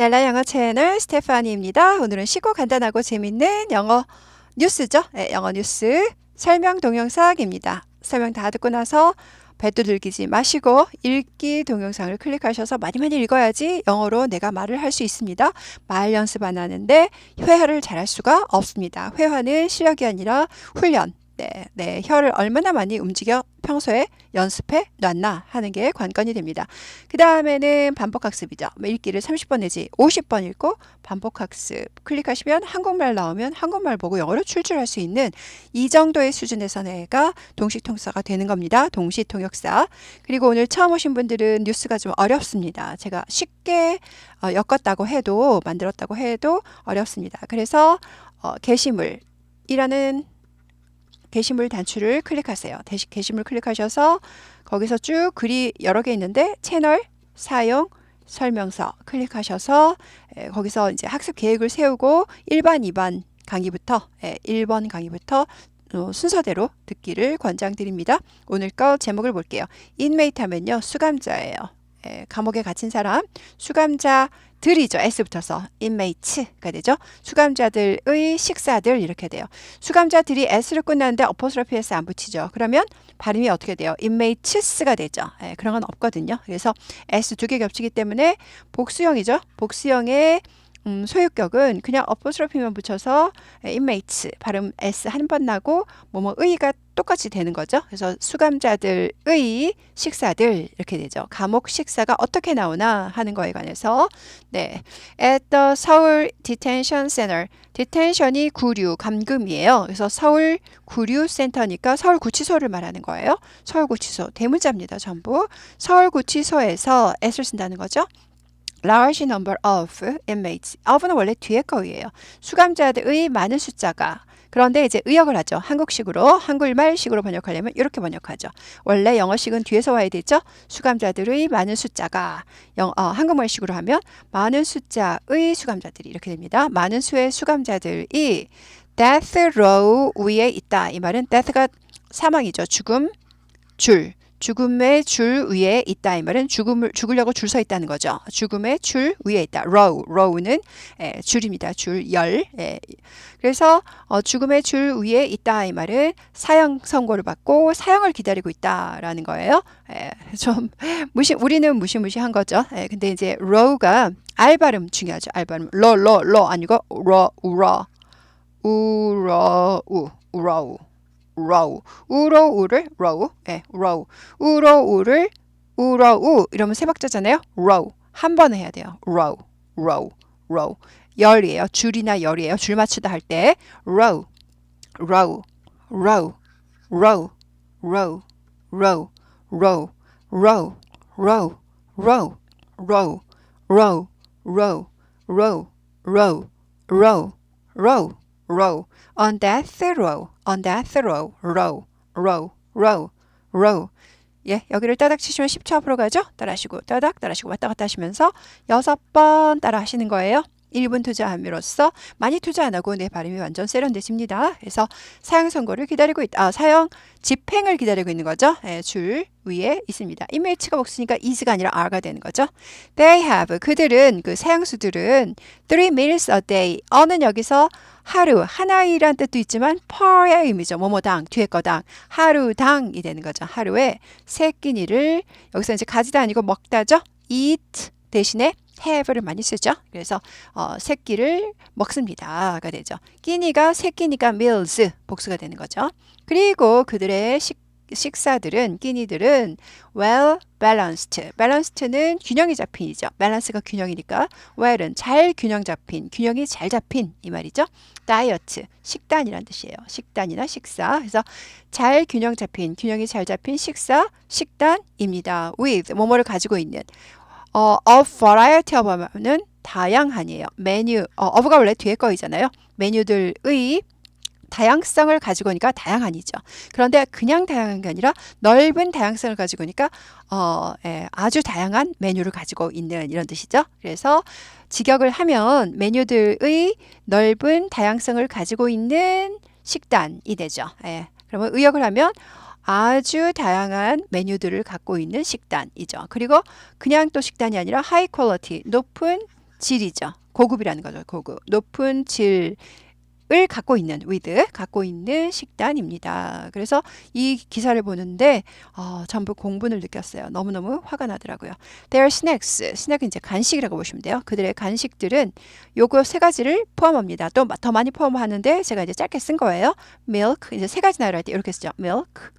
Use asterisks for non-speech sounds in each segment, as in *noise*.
랄라 영어 채널 스테파니입니다. 오늘은 쉽고 간단하고 재밌는 영어 뉴스죠. 네, 영어 뉴스 설명 동영상입니다. 설명 다 듣고 나서 배도 들기지 마시고 읽기 동영상을 클릭하셔서 많이 많이 읽어야지 영어로 내가 말을 할 수 있습니다. 말 연습 안 하는데 회화를 잘할 수가 없습니다. 회화는 실력이 아니라 훈련. 네, 네, 혀를 얼마나 많이 움직여 평소에 연습해 놨나 하는 게 관건이 됩니다. 그 다음에는 반복학습이죠. 뭐 읽기를 30번 내지 50번 읽고 반복학습 클릭하시면 한국말 나오면 한국말 보고 영어로 출줄할 수 있는 이 정도의 수준에서 내가 동시통사가 되는 겁니다. 동시통역사. 그리고 오늘 처음 오신 분들은 뉴스가 좀 어렵습니다. 제가 쉽게 어, 엮었다고 해도 만들었다고 해도 어렵습니다. 그래서 어, 게시물 이라는 게시물 단추를 클릭하세요. 게시물 클릭하셔서 거기서 쭉 글이 여러 개 있는데 채널 사용 설명서 클릭하셔서 거기서 이제 학습 계획을 세우고 1반, 2반 강의부터 1번 강의부터 어, 순서대로 듣기를 권장드립니다. 오늘 거 제목을 볼게요. 인메이트 하면요. 수감자예요. 감옥에 갇힌 사람, 수감자 들이죠. S 붙어서 inmates가 되죠. 수감자들의 식사들 이렇게 돼요. 수감자들이 S를 끝나는데 어퍼스로피 S 안 붙이죠. 그러면 발음이 어떻게 돼요? inmates가 되죠. 예, 그런 건 없거든요. 그래서 S 두 개 겹치기 때문에 복수형이죠. 복수형의 음, 소유격은 그냥 어퍼스로피만 붙여서 inmates 발음 s 한 번 나고 뭐뭐 의가 똑같이 되는 거죠. 그래서 수감자들의 식사들 이렇게 되죠. 감옥 식사가 어떻게 나오나 하는 거에 관해서 네, at the 서울 detention center detention이 구류 감금이에요. 그래서 서울 구류 센터니까 서울 구치소를 말하는 거예요. 서울 구치소 대문자입니다. 전부 서울 구치소에서 s를 쓴다는 거죠. Large number of inmates. of는 원래 뒤에 거예요. 수감자들의 많은 숫자가 그런데 이제 의역을 하죠. 한국식으로 한글말식으로 번역하려면 이렇게 번역하죠. 원래 영어식은 뒤에서 와야 되죠. 수감자들의 많은 숫자가 영, 어, 한국말식으로 하면 많은 숫자의 수감자들이 이렇게 됩니다. 많은 수의 수감자들이 death row 위에 있다. 이 말은 death가 사망이죠. 죽음, 줄. 죽음의 줄 위에 있다 이 말은 죽음을 죽으려고 줄 서 있다는 거죠. 죽음의 줄 위에 있다. row, row는 에, 줄입니다. 줄 열. 에. 그래서 어, 죽음의 줄 위에 있다 이 말은 사형 선고를 받고 사형을 기다리고 있다라는 거예요. 에, 좀 *laughs* 무시 우리는 무시무시한 거죠. 에, 근데 이제 row가 알 발음 중요하죠. 알 발음 러러러 아니고 러 우러 우러 우 우러우 row. 우로우를 row. 예, row. 우로우를 우로우 이러면 세 박자잖아요. row. 한 번 해야 돼요. row. row. row. 열이에요. 줄이나 열이에요. 줄 맞추다 할 때 row. row. row. row. row. row. row. row. row. row. row. row. row. row. row. row. row. row. on death row. On death row, row, row, row, row. 예, 여기를 따닥 치시면 10초 앞으로 가죠? 따라 하시고, 따닥, 따라 하시고, 왔다 갔다 하시면서 여섯 번 따라 하시는 거예요. 1분 투자함으로써 많이 투자 안 하고 내 발음이 완전 세련되십니다. 그래서 사형 선고를 기다리고 있다. 아, 사형 집행을 기다리고 있는 거죠. 예, 줄 위에 있습니다. 이메이치가 없으니까 is가 아니라 are가 되는 거죠. They have 그들은 그 사형수들은 three meals a day. 어는 여기서 하루 하나이란 뜻도 있지만 per의 의미죠. 뭐뭐당 뒤에 거당 하루당이 되는 거죠. 하루에 세 끼니를 여기서 이제 가지다 아니고 먹다죠. eat 대신에 have를 많이 쓰죠. 그래서 어, 세 끼를 먹습니다가 되죠. 끼니가 세 끼니가 meals 복수가 되는 거죠. 그리고 그들의 식 식사들은 끼니들은 well balanced. balanced는 균형이 잡힌이죠. balance가 균형이니까 well은 잘 균형 잡힌, 균형이 잘 잡힌 이 말이죠. diet 식단이란 뜻이에요. 식단이나 식사. 그래서 잘 균형 잡힌, 균형이 잘 잡힌 식사, 식단입니다. with 뭐뭐를 가지고 있는 어, a variety of 하면은 다양한이에요. 메뉴, 어, of가 원래 뒤에 거이잖아요. 메뉴들의 다양성을 가지고 오니까 다양한이죠. 그런데 그냥 다양한 게 아니라 넓은 다양성을 가지고 오니까 어, 예, 아주 다양한 메뉴를 가지고 있는 이런 뜻이죠. 그래서 직역을 하면 메뉴들의 넓은 다양성을 가지고 있는 식단이 되죠. 예, 그러면 의역을 하면 아주 다양한 메뉴들을 갖고 있는 식단이죠. 그리고 그냥 또 식단이 아니라 하이 퀄리티, 높은 질이죠. 고급이라는 거죠. 고급. 높은 질을 갖고 있는 with 갖고 있는 식단입니다. 그래서 이 기사를 보는데 어, 전부 공분을 느꼈어요. 너무너무 화가 나더라고요. Their snacks, 스낵은 이제 간식이라고 보시면 돼요. 그들의 간식들은 요거 세 가지를 포함합니다. 또 더 많이 포함하는데 제가 이제 짧게 쓴 거예요. milk 이제 세 가지 나열할 때 이렇게 쓰죠. milk,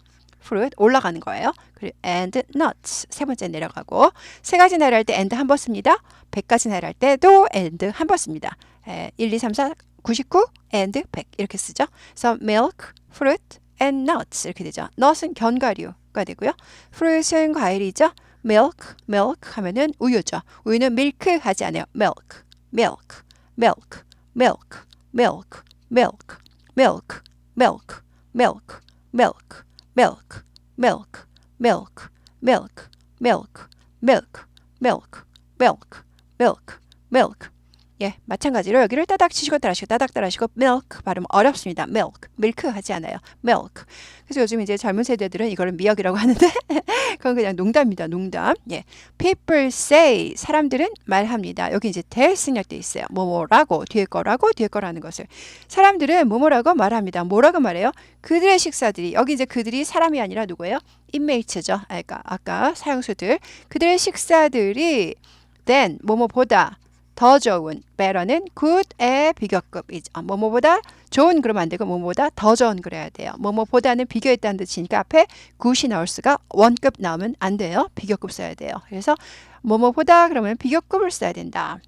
fruit 올라가는 거예요. 그리고 and nuts 세 번째 내려가고 세 가지 나열 할 때 and 한 번 씁니다. 100가지 나열 할 때도 and 한 번 씁니다. 에, 1, 2, 3, 4, 99 and 100 이렇게 쓰죠. 그래서 milk, fruit and nuts 이렇게 되죠. nut은 견과류가 되고요. fruit은 과일이죠. milk, milk 하면은 우유죠. 우유는 milk 하지 않아요. milk, milk, milk, milk, milk, milk, milk, milk, milk, milk, milk, milk, milk, milk, milk, milk, milk, milk, milk, milk. 예, 마찬가지로 여기를 따닥 치시고 따라하시고 따닥 따라하시고 milk 발음 어렵습니다. milk, milk 하지 않아요. milk. 그래서 요즘 이제 젊은 세대들은 이거를 미역이라고 *laughs* 하는데 그건 그냥 농담입니다. 농담. 예, people say 사람들은 말합니다. 여기 이제 대승략돼 있어요. 뭐뭐라고 뒤에 거라고 뒤에 거라는 것을 사람들은 뭐뭐라고 말합니다. 뭐라고 말해요? 그들의 식사들이 여기 이제 그들이 사람이 아니라 누구예요? inmates죠. 그러니까 아까 사용수들 그들의 식사들이 than 뭐뭐보다 더 좋은 better는 good의 비교급이죠. 아, 뭐뭐보다 좋은 그러면 안 되고 뭐뭐보다 더 좋은 그래야 돼요. 뭐뭐보다는 비교했다는 뜻이니까 앞에 good이 나올 수가 원급 나오면 안 돼요. 비교급 써야 돼요. 그래서 뭐뭐보다 그러면 비교급을 써야 된다.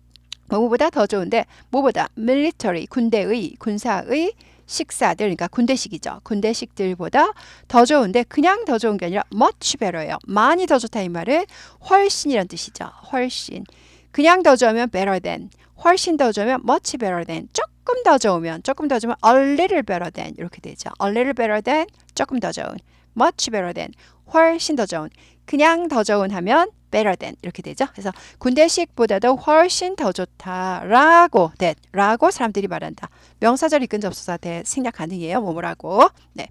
뭐뭐보다 더 좋은데 뭐보다 military 군대의 군사의 식사들 그러니까 군대식이죠. 군대식들보다 더 좋은데 그냥 더 좋은 게 아니라 much better예요. 많이 더 좋다 이 말은 훨씬이란 뜻이죠. 훨씬. 그냥 더 좋으면 better than, 훨씬 더 좋으면 much better than, 조금 더 좋으면, 조금 더 좋으면 a little better than 이렇게 되죠. a little better than, 조금 더 좋은, much better than, 훨씬 더 좋은, 그냥 더 좋은 하면 better than 이렇게 되죠. 그래서 군대식보다도 훨씬 더 좋다라고 that 라고 사람들이 말한다. 명사절 이끈 접수사 대 생략 가능해요. 뭐뭐라고. 네.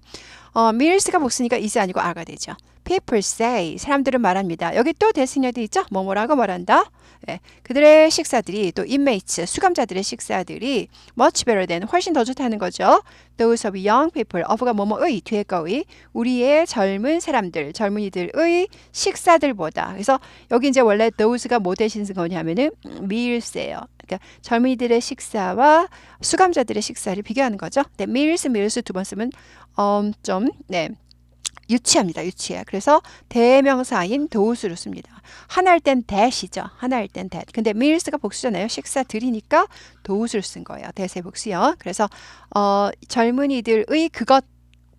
어, mills가 복수니까 is 아니고 a가 되죠. People say 사람들은 말합니다. 여기 또 대승력도 있죠. 뭐뭐라고 말한다. 네. 그들의 식사들이 또 inmates 수감자들의 식사들이 much better than 훨씬 더 좋다는 거죠. Those of young people of가 뭐뭐의 뒤에 거의 우리의 젊은 사람들 젊은이들의 식사들보다 그래서 여기 이제 원래 those가 뭐 대신 쓴 거냐면은 meals예요. 그러니까 젊은이들의 식사와 수감자들의 식사를 비교하는 거죠. 네, meals, meals 두 번 쓰면 음, 좀 네. 유치합니다. 유치해. 그래서 대명사인 도우스로 씁니다. 하나일 땐 that이죠. 하나일 땐 that. 근데 meals가 복수잖아요. 식사들이니까 도우스를 쓴 거예요. 대세 복수요. 그래서 어, 젊은이들의 그것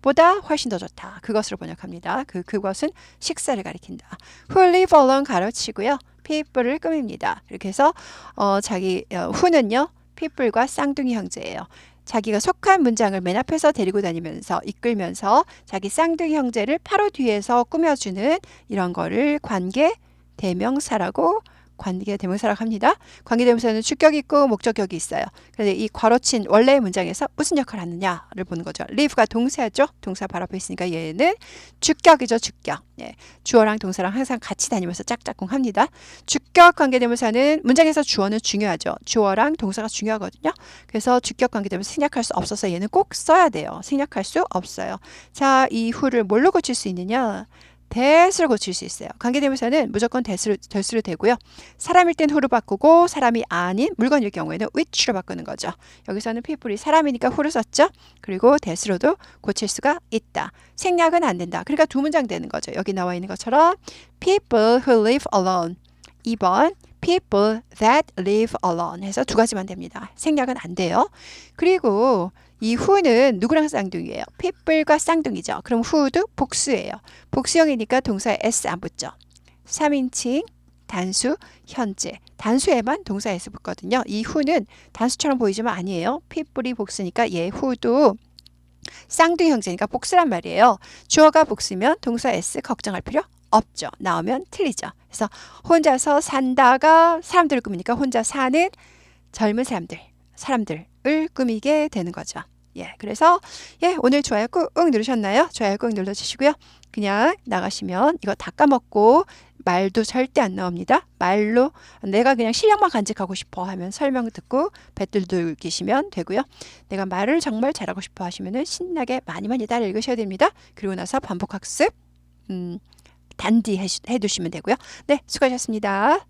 보다 훨씬 더 좋다. 그것으로 번역합니다. 그 그것은 식사를 가리킨다. Who live alone 가로치고요. people을 꾸밉니다. 이렇게 해서 어, 자기 어, who는요. people과 쌍둥이 형제예요. 자기가 속한 문장을 맨 앞에서 데리고 다니면서 이끌면서 자기 쌍둥이 형제를 바로 뒤에서 꾸며주는 이런 거를 관계 대명사라고 관계 대명사라고 합니다. 관계 대명사는 주격이 있고 목적격이 있어요. 그런데 이 괄호친 원래의 문장에서 무슨 역할을 하느냐를 보는 거죠. live가 동사죠. 동사 바로 앞에 있으니까 얘는 주격이죠. 주격. 예. 주어랑 동사랑 항상 같이 다니면서 짝짝꿍 합니다. 주격 관계 대명사는 문장에서 주어는 중요하죠. 주어랑 동사가 중요하거든요. 그래서 주격 관계 대명사 생략할 수 없어서 얘는 꼭 써야 돼요. 생략할 수 없어요. 자, 이 후를 뭘로 고칠 수 있느냐? 대수로 고칠 수 있어요. 관계대명사는 무조건 대수로, 대수로 되고요. 사람일 땐 who로 바꾸고 사람이 아닌 물건일 경우에는 which로 바꾸는 거죠. 여기서는 people이 사람이니까 who를 썼죠. 그리고 대수로도 고칠 수가 있다. 생략은 안 된다. 그러니까 두 문장 되는 거죠. 여기 나와 있는 것처럼 people who live alone. 2번 people that live alone 해서 두 가지만 됩니다. 생략은 안 돼요. 그리고 이 who는 누구랑 쌍둥이에요? people과 쌍둥이죠. 그럼 who도 복수예요. 복수형이니까 동사에 s 안 붙죠. 3인칭 단수 현재 단수에만 동사 s 붙거든요. 이 who는 단수처럼 보이지만 아니에요. people이 복수니까 얘 who도 쌍둥이 형제니까 복수란 말이에요. 주어가 복수면 동사 s 걱정할 필요 없죠. 나오면 틀리죠. 그래서 혼자서 산다가 사람들을 꾸미니까 혼자 사는 젊은 사람들, 사람들을 꾸미게 되는 거죠. 예, 그래서 예, 오늘 좋아요 꾹 누르셨나요? 좋아요 꾹 눌러주시고요. 그냥 나가시면 이거 다 까먹고 말도 절대 안 나옵니다. 말로 내가 그냥 실력만 간직하고 싶어 하면 설명 듣고 배틀돌기시면 되고요. 내가 말을 정말 잘하고 싶어 하시면은 신나게 많이 많이 따라 읽으셔야 됩니다. 그리고 나서 반복 학습. 음, 단디 해주시면 되고요. 네, 수고하셨습니다.